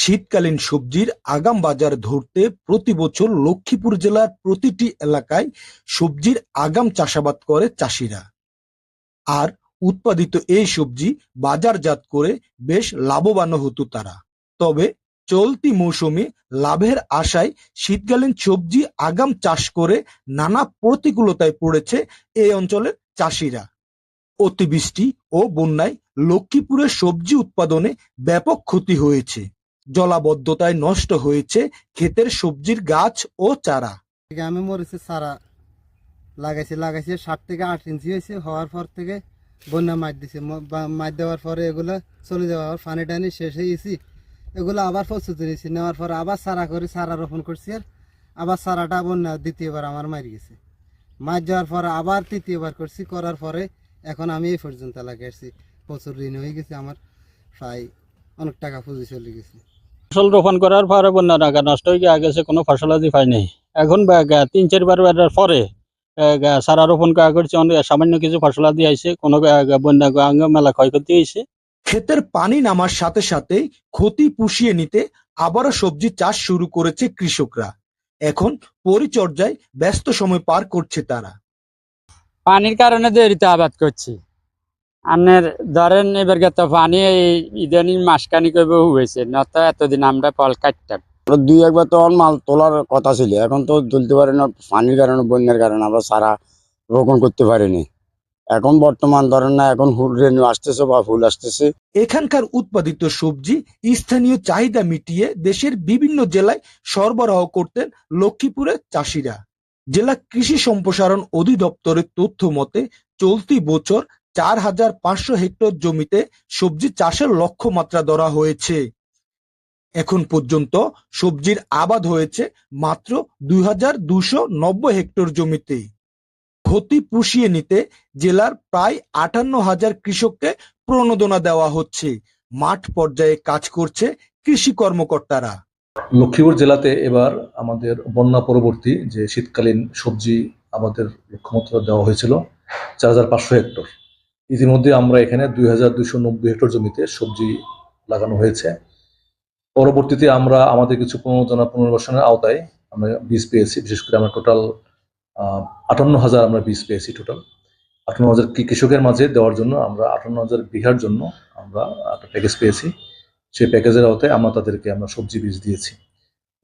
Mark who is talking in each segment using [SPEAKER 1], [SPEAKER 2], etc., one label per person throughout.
[SPEAKER 1] শীতকালীন সবজির আগাম বাজার ধরতে প্রতি বছর লক্ষ্মীপুর জেলার প্রতিটি এলাকায় সবজির আগাম চাষাবাদ করে চাষিরা। আর উৎপাদিত এই সবজি বাজারজাত করে বেশ লাভবান হতো তারা। তবে চলতি মৌসুমে লাভের আশায় শীতকালীন সবজি আগাম চাষ করে নানা প্রতিকূলতায় পড়েছে এই অঞ্চলের চাষিরা। অতিবৃষ্টি ও বন্যায় লক্ষ্মীপুরের সবজি উৎপাদনে ব্যাপক ক্ষতি হয়েছে। জলাবদ্ধতায় নষ্ট হয়েছে ক্ষেতের সবজির গাছ ও চারা।
[SPEAKER 2] আমি মরিচের চারা লাগাইছি লাগাইছি ষাট থেকে আট ইঞ্চি হয়েছে, হওয়ার পর থেকে বন্যা মাছ দিছে। মাছ দেওয়ার পরে এগুলো চলে যাওয়ার, পানি টানি শেষ হয়ে গেছি। এগুলো আবার প্রস্তুতি নিয়েছি, নেওয়ার পরে আবার সারা করে সারা রোপণ করছি আর আবার সারাটা বন্যা দ্বিতীয়বার আমার মারি গেছে। মাছ যাওয়ার পরে আবার তৃতীয়বার করছি, করার পরে এখন আমি এই পর্যন্ত লাগাইছি। প্রচুর ঋণ হয়ে গেছে আমার, প্রায় অনেক টাকা পুঁজি চলে গেছে।
[SPEAKER 3] ফসল রোপণ করার পরে বন্যা টাকা নষ্ট হয়ে গিয়ে গেছে কোনো ফসল আদি পাই নাই। এখন তিন চারবার বারের পরে সারা রোপণ করা করছে অনেক সামান্য কিছু ফসল আদি আইছে কোনো বন্যা আঙ্গ মেলা ক্ষয়ক্ষতি হয়েছে
[SPEAKER 1] ক্ষেতের পানি নামার সাথে সাথে ক্ষতি পুষিয়ে নিতে আবারও সবজি চাষ শুরু করেছে কৃষকরা। এখন পরিচর্যায় ব্যস্ত সময় পার করছে তারা।
[SPEAKER 4] পানির কারণে দেরিতে আবাদ করছি। আপনার ধরেন এবার তো পানি এই ইদানিং মাসখানি করবে হয়েছে নত এতদিন আমরা ফল কাটতাম।
[SPEAKER 5] দুই একবার তো মাল তোলার কথা ছিল এখন তো তুলতে পারি না পানির কারণে বন্যার কারণে আমরা সারা রোপণ করতে পারিনি। এখন বর্তমান ধরেন না এখন ফুল রেনু আসতেছে বা ফুল আসতেছে।
[SPEAKER 1] এখানকার উৎপাদিত সবজি স্থানীয় চাহিদা মিটিয়ে দেশের বিভিন্ন জেলায় সরবরাহ করতেন লক্ষ্মীপুরের চাষিরা। জেলা কৃষি সম্প্রসারণ অধিদপ্তরের তথ্য মতে চলতি বছর চার হাজার পাঁচশো হেক্টর জমিতে সবজি চাষের লক্ষ্যমাত্রা ধরা হয়েছে। এখন পর্যন্ত সবজির আবাদ হয়েছে মাত্র দুই হাজার দুশো নব্বই হেক্টর জমিতে। ক্ষতি পুষিয়ে নিতে জেলার প্রায় আটান্ন হাজার কৃষককে প্রণোদনা দেওয়া হচ্ছে। মাঠ পর্যায়ে কাজ করছে কৃষি কর্মকর্তারা।
[SPEAKER 6] লক্ষ্মীপুর জেলাতে এবার আমাদের বন্যা পরবর্তী যে শীতকালীন সবজি আমাদের লক্ষ্যমাত্রা দেওয়া হয়েছিল চার হাজার পাঁচশো হেক্টর। ইতিমধ্যে আমরা এখানে দুই হাজার দুইশো নব্বই হেক্টর জমিতে সবজি লাগানো হয়েছে। পরবর্তীতে আমরা আমাদের কিছু প্রণোদনা পুনর্বাসনের আওতায় আমরা বীজ পেয়েছি। বিশেষ করে আমরা টোটাল আটান্ন হাজার আমরা বীজ পেয়েছি টোটাল আটান্ন হাজার কৃষকের মাঝে দেওয়ার জন্য আমরা আটান্ন হাজার বিঘার জন্য আমরা একটা প্যাকেজ পেয়েছি। সেই প্যাকেজের আওতায় আমরা তাদেরকে আমরা সবজি বীজ দিয়েছি।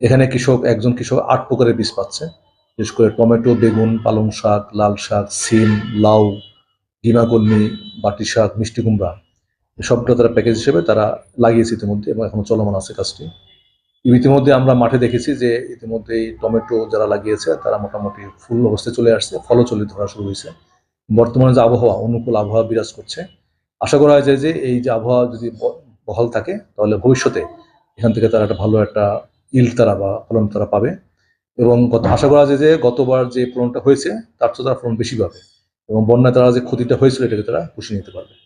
[SPEAKER 6] এখানে কৃষক, একজন কৃষক আট প্রকারের বীজ পাচ্ছে। বিশেষ করে টমেটো, বেগুন, পালং শাক, লাল শাক, সিম, লাউ ডিমা কলমি বাটি শাক, মিষ্টি কুমড়া সবটা তারা প্যাকেজ হিসেবে তারা লাগিয়েছে ইতিমধ্যে এবং এখনও চলমান আছে কাজটি। ইতিমধ্যে আমরা মাঠে দেখেছি যে ইতিমধ্যে টমেটো যারা লাগিয়েছে, তারা মোটামুটি ফুল অবস্থায় চলে আসছে ফলও চলে ধরা শুরু হয়েছে। বর্তমানে যে আবহাওয়া, অনুকূল আবহাওয়া বিরাজ করছে। আশা করা যায় যে এই যে আবহাওয়া যদি বহাল থাকে, তাহলে ভবিষ্যতে এখান থেকে তারা একটা ভালো একটা ইল তারা বা ফলন তারা পাবে। এবং আশা করা যায় যে গতবার যে ফলনটা হয়েছে, তার চেয়ে তারা ফলন বেশি পাবে। এবং বন্যায় তারা যে ক্ষতিটা হয়েছিল এটাকে তারা পুষিয়ে নিতে পারবে।